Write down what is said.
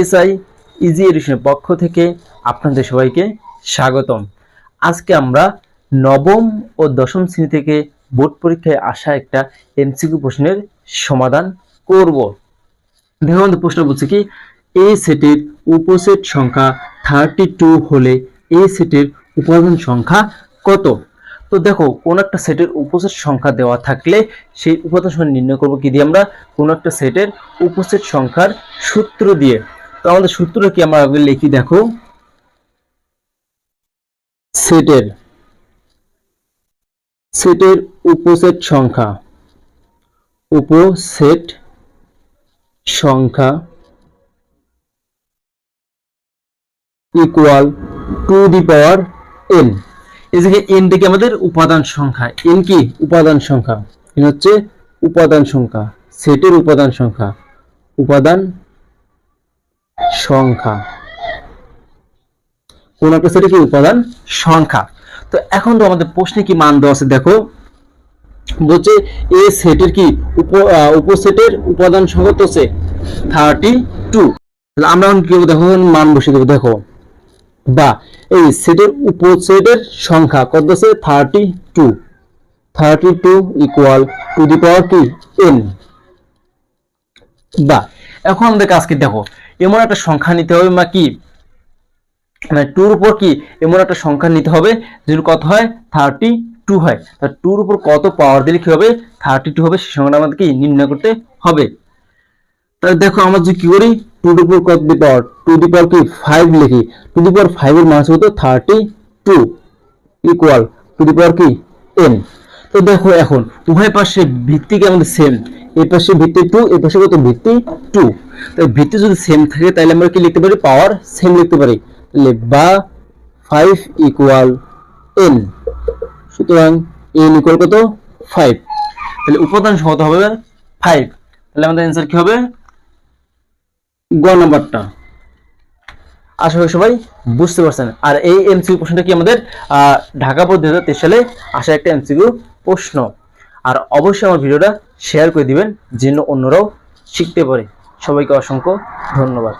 SI easy এডিশনের পক্ষ থেকে আপনাদের সবাইকে স্বাগতম। আজকে আমরা নবম ও দশম শ্রেণি থেকে বোর্ড পরীক্ষায় আসা একটা এমসিকিউ প্রশ্নের সমাধান করব। দেখো আমাদের প্রশ্ন বলছে কি এই সেটের উপসেট সংখ্যা থার্টি টু হলে এই সেটের উপাদান সংখ্যা কত? তো দেখো, কোন একটা সেটের উপসেট সংখ্যা দেওয়া থাকলে সেই উপাদান সংখ্যা নির্ণয় করব কি দিয়ে আমরা? কোন একটা সেটের উপসেট সংখ্যার সূত্র দিয়ে। তো আমাদের সূত্র কি আমরা আগে লিখি, দেখো। সেটের সেটের উপসেট সংখ্যা উপসেট সংখ্যা equal to the power N যে এন থেকে আমাদের উপাদান সংখ্যা এন কি? উপাদান সংখ্যা। এন হচ্ছে উপাদান সংখ্যা, সেটের উপাদান সংখ্যা, উপাদান সংখ্যা। কোন সেটে কি উপাদান? সংখ্যা। তো এখন তো আমাদের প্রশ্নে কি মান দেওয়া আছে দেখো। বলছে এ সেটের কি উপ উপসেটের উপাদান সংখ্যা তো হচ্ছে থার্টি টু আমরা এখন কি দেখো মান বসিয়ে দেবো। দেখো, বা, এই সেটের উপসেটের সংখ্যা কত আছে? Thirty two thirty two equal to the power কি? এন বা এখন আমাদের কাজকে দেখো, এমন একটা সংখ্যা নিতে হবে বা কি? মানে টুর উপর কি? এমন একটা সংখ্যা নিতে হবে যেটা কত হয়? থার্টি টু হয়। তা টুর উপর কত পাওয়ার দিলে কি হবে? থার্টি টু হবে, সেই সংখ্যাটা আমাদের কি নির্ণয় করতে হবে। তাহলে দেখো আমরা যদি কি করি? টু দি পাওয়ার কত দি পাওয়ার টু দি পাওয়ার কি? ফাইভ লিখি। টু দি পাওয়ার ফাইভ এর মান হতো thirty two equal to the power কি? এন তো দেখো এখন, উভয় পাশে ভিত্তি কি আমাদের সেম এই ভিত্তি টু এই কত? ভিত্তি টু ভিত্তি যদি সেম থাকে, তাহলে আমরা কি লিখতে পারি? পাওয়ার সেম লিখতে পারি। তাহলে বা ফাইভ ইকুয়াল এন সুতরাং এন ইকুয়াল কত? ফাইভ তাহলে উপাদান সহত হবে ফাইভ তাহলে আমাদের অ্যান্সার কি হবে? গ নাম্বারটা। আশা করি সবাই বুঝতে পারছেন। আর এই এমসিকিউ প্রশ্নটা কি আমাদের ঢাকা বোর্ড দুই হাজার তেইশ সালে আসা একটা এমসিকিউ প্রশ্ন। আর অবশ্যই আমার ভিডিওটা শেয়ার করে দিবেন যেন অন্যরাও শিখতে পারে। সবাইকে অসংখ্য ধন্যবাদ।